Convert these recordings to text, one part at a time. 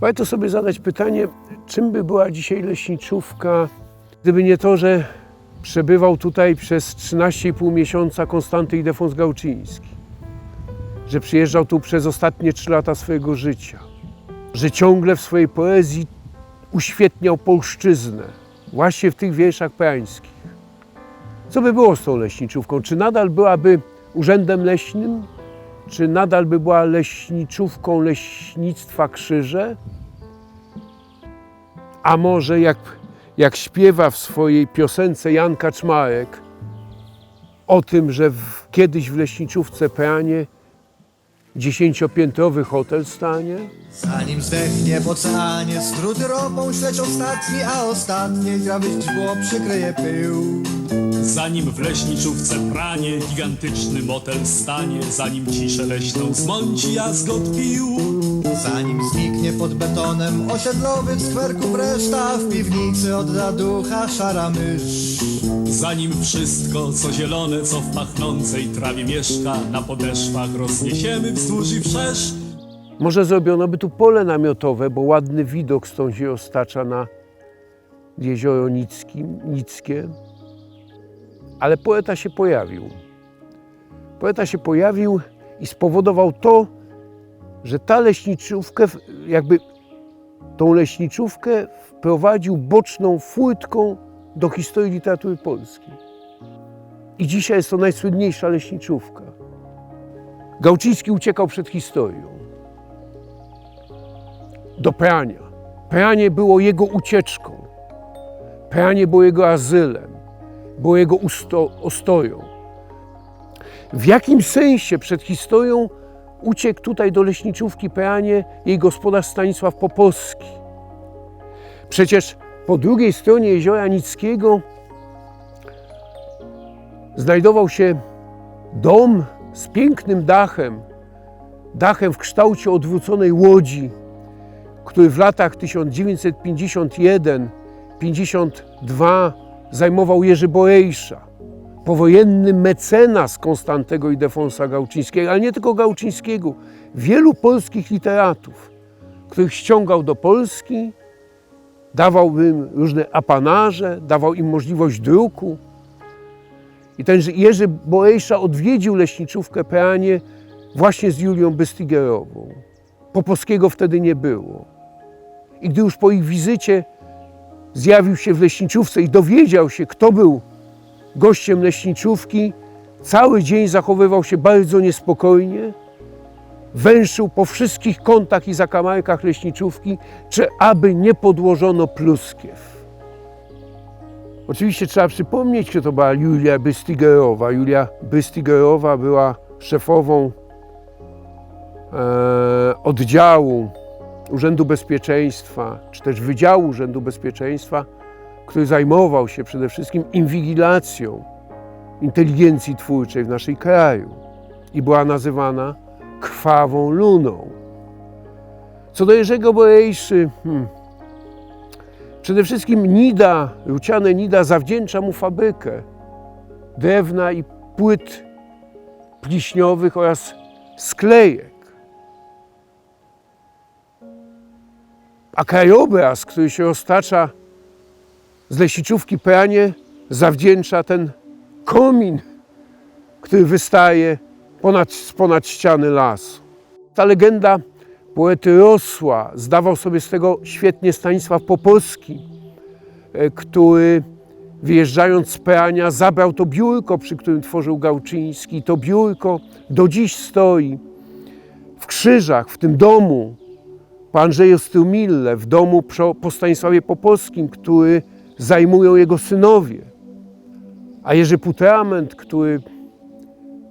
Warto sobie zadać pytanie, czym by była dzisiaj leśniczówka, gdyby nie to, że przebywał tutaj przez 13,5 miesiąca Konstanty Idefons Gałczyński, że przyjeżdżał tu przez ostatnie 3 lata swojego życia, że ciągle w swojej poezji uświetniał polszczyznę, właśnie w tych wierszach peańskich. Co by było z tą leśniczówką? Czy nadal byłaby urzędem leśnym? Czy nadal by była leśniczówką leśnictwa Krzyże? A może jak, jak śpiewa w swojej piosence Jan Kaczmarek o tym, że w, kiedyś w leśniczówce Peanie dziesięciopiętrowy hotel stanie? Zanim zdechnie w oceanie, struty ropą śledź ostatni, a ostatniej trawy źdźbło przykryje pył. Zanim w leśniczówce pranie, gigantyczny motel stanie, zanim ciszę leśną zmąci jazgot pił. Zanim zniknie pod betonem osiedlowy w skwerku reszta, w piwnicy odda ducha szara mysz. Zanim wszystko, co zielone, co w pachnącej trawie mieszka, na podeszwach rozniesiemy wzdłuż i wszerz. Może zrobiono by tu pole namiotowe, bo ładny widok stąd się ostacza na jezioro Nickim, Nickie. Ale poeta się pojawił. Poeta się pojawił i spowodował to, że ta leśniczówkę, jakby tą leśniczówkę wprowadził boczną furtką do historii literatury polskiej. I dzisiaj jest to najsłynniejsza leśniczówka. Gałczyński uciekał przed historią do prania. Pranie było jego ucieczką. Pranie było jego azylem, było jego usto- ostoją. W jakim sensie przed historią uciekł tutaj do leśniczówki Pranie jej gospodarz Stanisław Popowski? Przecież po drugiej stronie jeziora Nickiego znajdował się dom z pięknym dachem, dachem w kształcie odwróconej łodzi, który w latach 1951-52 zajmował Jerzy Borejsza, powojenny mecenas Konstantego Ildefonsa Gałczyńskiego, ale nie tylko Gałczyńskiego, wielu polskich literatów, których ściągał do Polski, dawał im różne apanarze, dawał im możliwość druku. I ten Jerzy Borejsza odwiedził leśniczówkę Peanie właśnie z Julią Bystygerową. Popowskiego wtedy nie było. I gdy już po ich wizycie zjawił się w leśniczówce i dowiedział się, kto był gościem leśniczówki, cały dzień zachowywał się bardzo niespokojnie, węszył po wszystkich kątach i zakamarkach leśniczówki, czy aby nie podłożono pluskiew. Oczywiście trzeba przypomnieć, że to była Julia Bystygerowa. Julia Bystygerowa była szefową e, oddziału Urzędu Bezpieczeństwa, czy też Wydziału Urzędu Bezpieczeństwa, który zajmował się przede wszystkim inwigilacją inteligencji twórczej w naszym kraju i była nazywana krwawą luną. Co do Jerzego Borejszy, hmm, przede wszystkim Nida, Ruciane Nida zawdzięcza mu fabrykę drewna i płyt pliśniowych oraz sklejek. A krajobraz, który się roztacza z leśniczówki Pranie, zawdzięcza ten komin, który wystaje ponad, ponad ściany lasu. Ta legenda poety rosła, zdawał sobie z tego świetnie Stanisław Popolski, e, który wyjeżdżając z Prania zabrał to biurko, przy którym tworzył Gałczyński. To biurko do dziś stoi w Krzyżach, w tym domu, po Andrzeju Strumille, w domu po Stanisławie Popolskim, który zajmują jego synowie. A Jerzy Putrament, który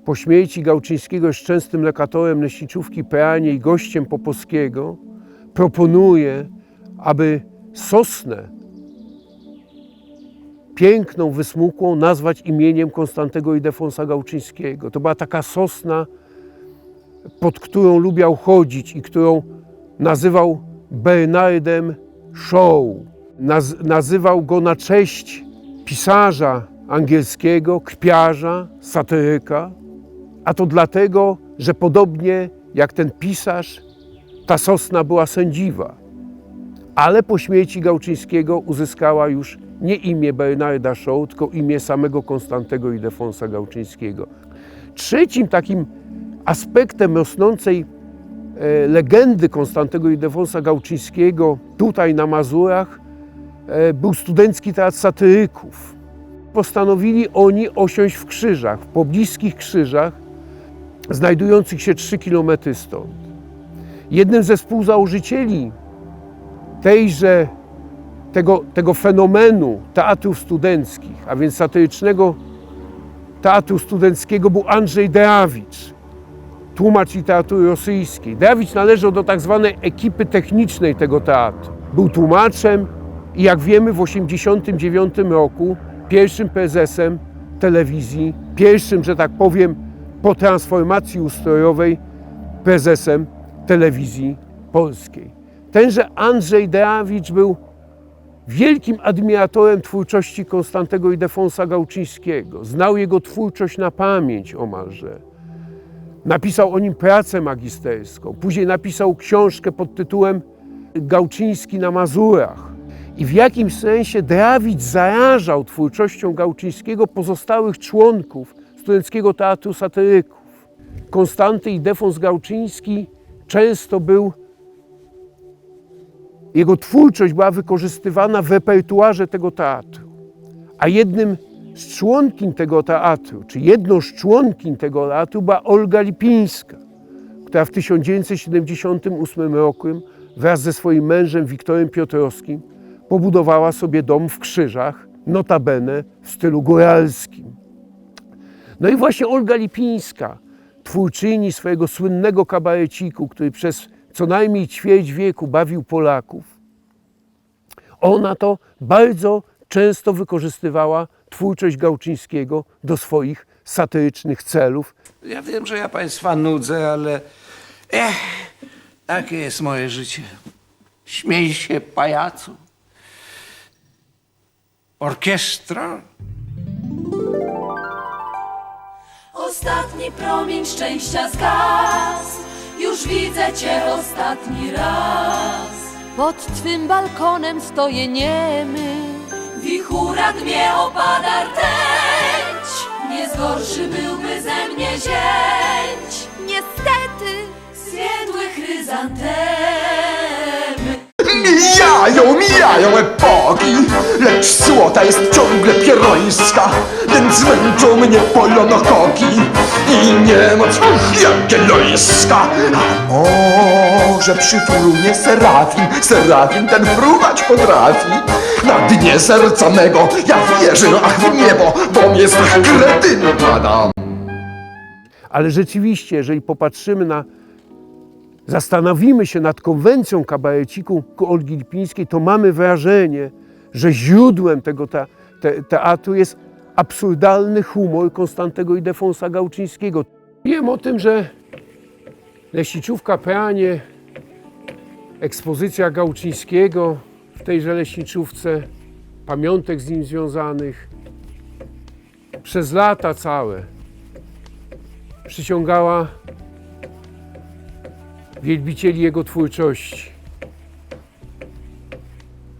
po śmierci Gałczyńskiego jest częstym lokatorem leśniczówki Peanie i gościem Popolskiego, proponuje, aby sosnę piękną, wysmukłą nazwać imieniem Konstantego Ildefonsa Gałczyńskiego. To była taka sosna, pod którą lubiał chodzić i którą nazywał Bernardem Shaw. Naz nazywał go na cześć pisarza angielskiego, kpiarza, satyryka. A to dlatego, że podobnie jak ten pisarz, ta sosna była sędziwa. ale po śmierci Gałczyńskiego uzyskała już nie imię Bernarda Shaw, tylko imię samego Konstantego Ildefonsa Gałczyńskiego. Trzecim takim aspektem rosnącej legendy Konstantego Ildefonsa Gałczyńskiego tutaj na Mazurach e, był studencki teatr satyryków. Postanowili oni osiąść w Krzyżach, w pobliskich Krzyżach, znajdujących się 3 km stąd. Jednym ze współzałożycieli tejże, tego, tego fenomenu teatrów studenckich, a więc satyrycznego teatru studenckiego był Andrzej Deawicz, tłumacz literatury rosyjskiej. Deawicz należał do tak zwanej ekipy technicznej tego teatru. Był tłumaczem i jak wiemy w 1989 roku pierwszym prezesem telewizji, pierwszym, że tak powiem, po transformacji ustrojowej prezesem telewizji polskiej. Tenże Andrzej Deawicz był wielkim admiratorem twórczości Konstantego Ildefonsa Gałczyńskiego. Znał jego twórczość na pamięć omalże. Napisał o nim pracę magisterską. Później napisał książkę pod tytułem Gałczyński na Mazurach. I w jakimś sensie Deawicz zarażał twórczością Gałczyńskiego pozostałych członków Studenckiego Teatru Satyryków. Konstanty Ildefons Gałczyński często był jego twórczość była wykorzystywana w repertuarze tego teatru. A jednym z członkiń tego teatru, czy jedną z członkiń tego teatru była Olga Lipińska, która w 1978 roku wraz ze swoim mężem Wiktorem Piotrowskim pobudowała sobie dom w Krzyżach, notabene w stylu góralskim. No i właśnie Olga Lipińska, twórczyni swojego słynnego kabareciku, który przez co najmniej ćwierć wieku bawił Polaków, ona to bardzo często wykorzystywała twórczość Gałczyńskiego do swoich satyrycznych celów. Ja wiem, że ja państwa nudzę, ale ech, takie jest moje życie. Śmiej się, pajacu. Orkiestra? Ostatni promień szczęścia zgasł Już widzę cię ostatni raz Pod twym balkonem stoję niemy Wichurak mnie opada rtęć. Nie zgorszy byłby ze mnie zięć. Niestety. Zwiedły chryzantemy Mijają, mijają epoki, lecz złota jest ciągle pierońska, więc męczą mnie polonokoki i niemoc jagiellońska. A może przy frunie serafin, serafin ten fruwać potrafi. Na dnie serca mego ja wierzę, ach w niebo, bom jest kretyn, madam. Ale rzeczywiście, jeżeli popatrzymy na, zastanowimy się nad konwencją kabareciku Olgi Lipińskiej, to mamy wrażenie, że źródłem tego te, te, teatru jest absurdalny humor Konstantego Ildefonsa Gałczyńskiego. Wiem o tym, że leśniczówka Pranie, ekspozycja Gałczyńskiego w tejże leśniczówce, pamiątek z nim związanych, przez lata całe przyciągała wielbicieli jego twórczości.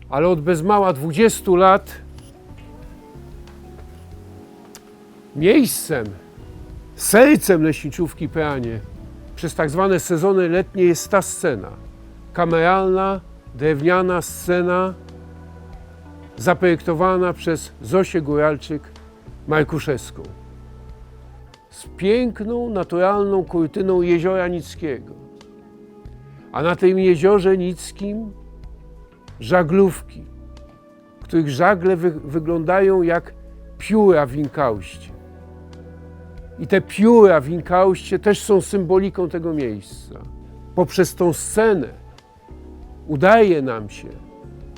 Ale od bez mała 20 lat miejscem, sercem leśniczówki Pranie przez tak zwane sezony letnie jest ta scena. Kameralna, drewniana scena zaprojektowana przez Zosię Góralczyk-Markuszewską z piękną, naturalną kurtyną jeziora Nickiego. A na tym jeziorze Nickim żaglówki, których żagle wy wyglądają jak pióra w inkauście. I te pióra w inkauście też są symboliką tego miejsca. Poprzez tą scenę udaje nam się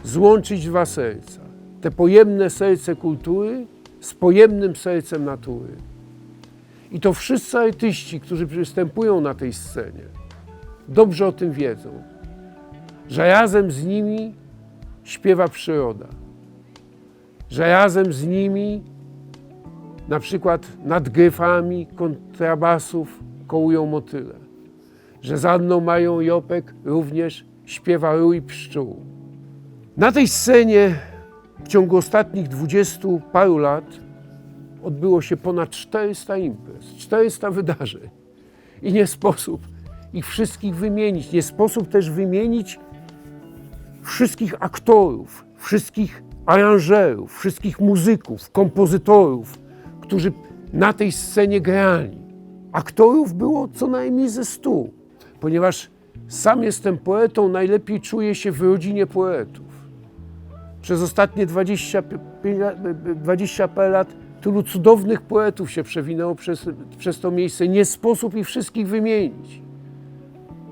złączyć dwa serca. Te pojemne serce kultury z pojemnym sercem natury. I to wszyscy artyści, którzy występują na tej scenie, dobrze o tym wiedzą, że razem z nimi śpiewa przyroda, że razem z nimi, na przykład nad gryfami kontrabasów, kołują motyle, że za Anną Mają Jopek również śpiewa rój pszczół, Na tej scenie w ciągu ostatnich dwudziestu paru lat odbyło się ponad 400 imprez, 400 wydarzeń. I nie sposób ich wszystkich wymienić. Nie sposób też wymienić wszystkich aktorów, wszystkich aranżerów, wszystkich muzyków, kompozytorów, którzy na tej scenie grali. Aktorów było co najmniej ze stu, ponieważ sam jestem poetą, najlepiej czuję się w rodzinie poetów. Przez ostatnie 20, 20 parę lat tylu cudownych poetów się przewinęło przez, przez to miejsce. Nie sposób ich wszystkich wymienić.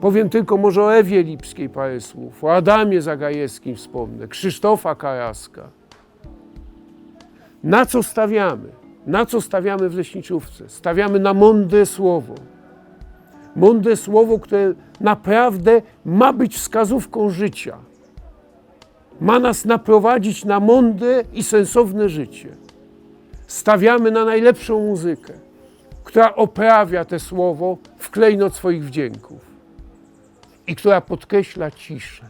Powiem tylko może o Ewie Lipskiej parę słów, o Adamie Zagajewskim wspomnę, Krzysztofa Karaska. Na co stawiamy? Na co stawiamy w leśniczówce? Stawiamy na mądre słowo. Mądre słowo, które naprawdę ma być wskazówką życia. Ma nas naprowadzić na mądre i sensowne życie. Stawiamy na najlepszą muzykę, która oprawia te słowo w klejnot swoich wdzięków i która podkreśla ciszę.